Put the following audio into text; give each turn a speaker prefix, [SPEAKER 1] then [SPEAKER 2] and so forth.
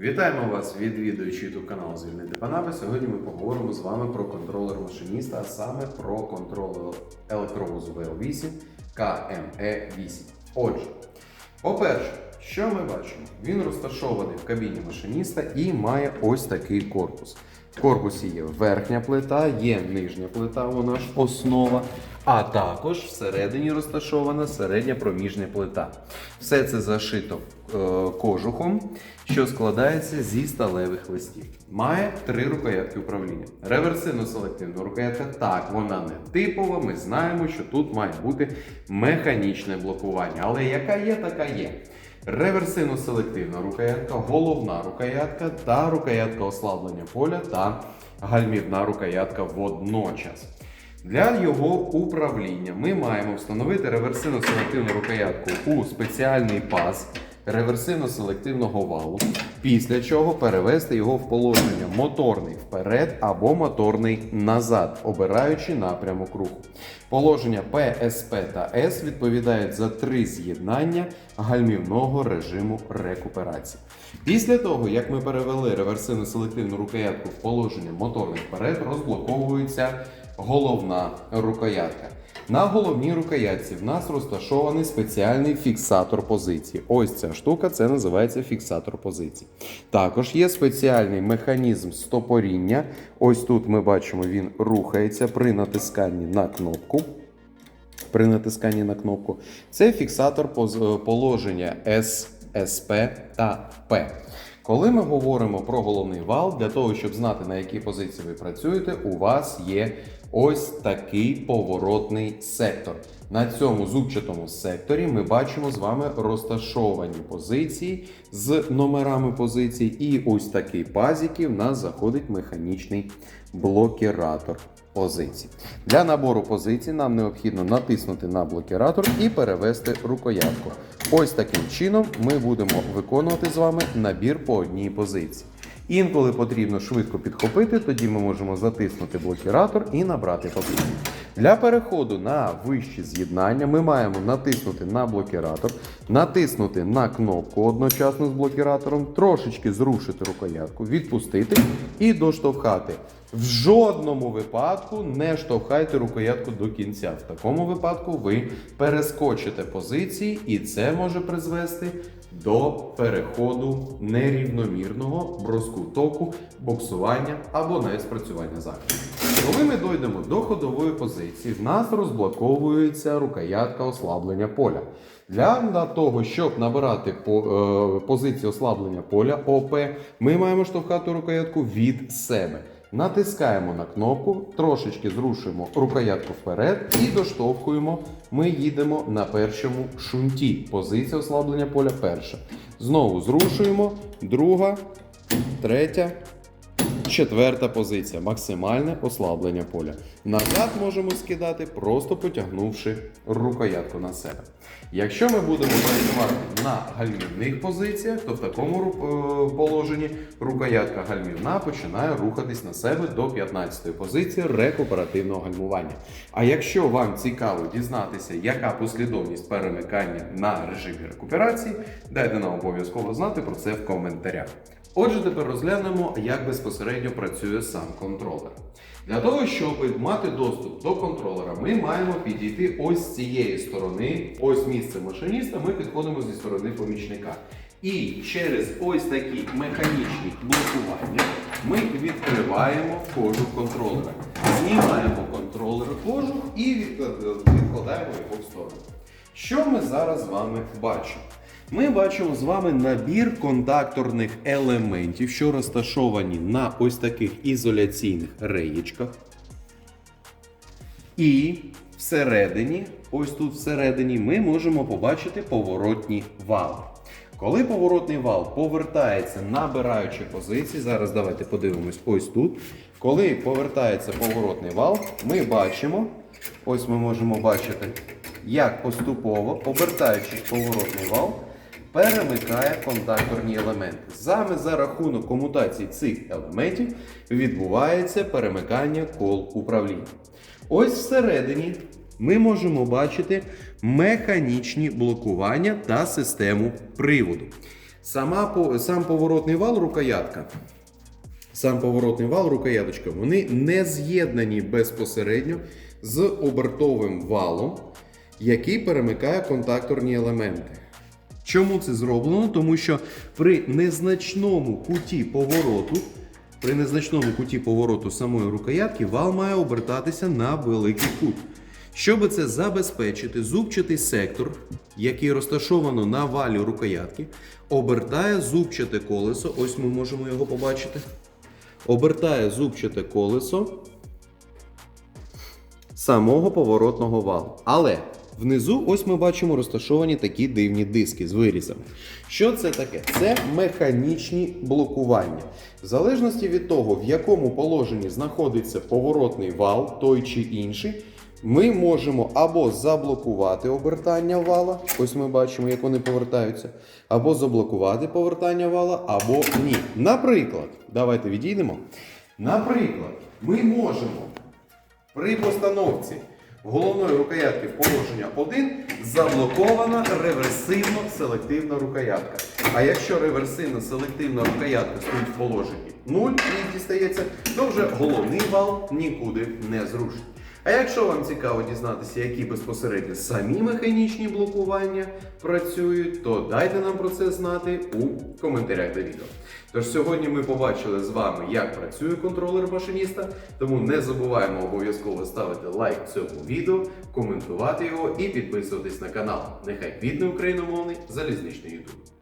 [SPEAKER 1] Вітаємо вас, відвідуючи YouTube канал Звільнити Панави. Сьогодні ми поговоримо з вами про контролер машиніста, а саме про контролер електровозу VL8 KME8. Отже, по-перше, що ми бачимо? Він розташований в кабіні машиніста і має ось такий корпус. Корпусі є верхня плита, є нижня плита, вона ж основа, а також всередині розташована середня проміжня плита. Все це зашито е, кожухом, що складається зі сталевих листів. Має три рукоятки управління. Реверсивно-селективна рукоятка, так, вона не типова. Ми знаємо, що тут має бути механічне блокування. Але яка є, така є. Реверсивно-селективна рукоятка, головна рукоятка та рукоятка ослаблення поля та гальмівна рукоятка водночас. Для його управління ми маємо встановити реверсивно-селективну рукоятку у спеціальний паз реверсивно-селективного валу, після чого перевести його в положення моторний вперед або моторний назад, обираючи напрямок руху. Положення SP та S відповідають за три з'єднання гальмівного режиму рекуперації. Після того, як ми перевели реверсивно-селективну рукоятку в положення моторний вперед, розблоковується головна рукоятка. На головній рукоятці в нас розташований спеціальний фіксатор позиції. Ось ця штука, це називається фіксатор позиції. Також є спеціальний механізм стопоріння. Ось тут ми бачимо, він рухається при натисканні на кнопку. При натисканні на кнопку. Це фіксатор поз- положення S, SP та P. Коли ми говоримо про головний вал, для того, щоб знати на якій позиції ви працюєте, у вас є ось такий поворотний сектор. На цьому зубчатому секторі ми бачимо з вами розташовані позиції з номерами позицій, і ось такий паз, який в нас заходить механічний блокіратор позицій. Для набору позицій нам необхідно натиснути на блокіратор і перевести рукоятку. Ось таким чином ми будемо виконувати з вами набір по одній позиції. Інколи потрібно швидко підхопити, тоді ми можемо затиснути блокіратор і набрати позицію. Для переходу на вищі з'єднання ми маємо натиснути на блокіратор, натиснути на кнопку одночасно з блокіратором, трошечки зрушити рукоятку, відпустити і доштовхати. В жодному випадку не штовхайте рукоятку до кінця. В такому випадку ви перескочите позиції, і це може призвести до переходу нерівномірного броску току, боксування або навіть спрацювання захисту. Коли ми дійдемо до ходової позиції, в нас розблоковується рукоятка ослаблення поля. Для того, щоб набирати е, позицію ослаблення поля ОП, ми маємо штовхати рукоятку від себе. Натискаємо на кнопку, трошечки зрушуємо рукоятку вперед і доштовхуємо. Ми їдемо на першому шунті. Позиція ослаблення поля перша. Знову зрушуємо, друга, третя, четверта позиція. Максимальне ослаблення поля. Назад можемо скидати, просто потягнувши рукоятку на себе. Якщо ми будемо працювати на гальмівних позиціях, то в такому е, положенні рукоятка гальмівна починає рухатись на себе до 15-ї позиції рекуперативного гальмування. А якщо вам цікаво дізнатися, яка послідовність перемикання на режимі рекуперації, дайте нам обов'язково знати про це в коментарях. Отже, тепер розглянемо, як безпосередньо працює сам контролер. Для того, щоб мати доступ до контролера, ми маємо підійти ось з цієї сторони, ось місце машиніста, ми підходимо зі сторони помічника. І через ось такі механічні блокування ми відкриваємо кожух контролера. Знімаємо контролер кожух і відкладаємо його в сторону. Що ми зараз з вами бачимо? Ми бачимо з вами набір контакторних елементів, що розташовані на ось таких ізоляційних реєчках. І всередині, ось тут всередині, ми можемо побачити поворотні вали. Коли поворотний вал повертається, набираючи позиції, зараз давайте подивимось ось тут. Коли повертається поворотний вал, ми бачимо, ось ми можемо бачити, як поступово, обертаючи поворотний вал, перемикає контакторні елементи. Саме за рахунок комутації цих елементів відбувається перемикання кол управління. Ось всередині ми можемо бачити механічні блокування та систему приводу. Сама, сам поворотний вал рукоятка. Сам поворотний вал, рукояточка, вони не з'єднані безпосередньо з обертовим валом, який перемикає контакторні елементи. Чому це зроблено? Тому що при незначному куті повороту, при незначному куті повороту самої рукоятки вал має обертатися на великий кут. Щоб це забезпечити, зубчатий сектор, який розташовано на валі рукоятки, обертає зубчате колесо. Ось ми можемо його побачити. Обертає зубчате колесо самого поворотного валу. Але внизу ось ми бачимо розташовані такі дивні диски з вирізами. Що це таке? Це механічні блокування. В залежності від того, в якому положенні знаходиться поворотний вал, той чи інший. Ми можемо або заблокувати обертання вала, ось ми бачимо, як вони повертаються, або заблокувати повертання вала, або ні. Наприклад, давайте відійдемо. Наприклад, ми можемо при постановці головної рукоятки положення 1 заблокована реверсивно-селективна рукоятка. А якщо реверсивно-селективна рукоятка стоїть в положенні 0 і дістається, то вже головний вал нікуди не зрушить. А якщо вам цікаво дізнатися, які безпосередньо самі механічні блокування працюють, то дайте нам про це знати у коментарях до відео. Тож сьогодні ми побачили з вами, як працює контролер машиніста, тому не забуваємо обов'язково ставити лайк цьому відео, коментувати його і підписуватись на канал. Нехай квітне україномовний залізничний YouTube.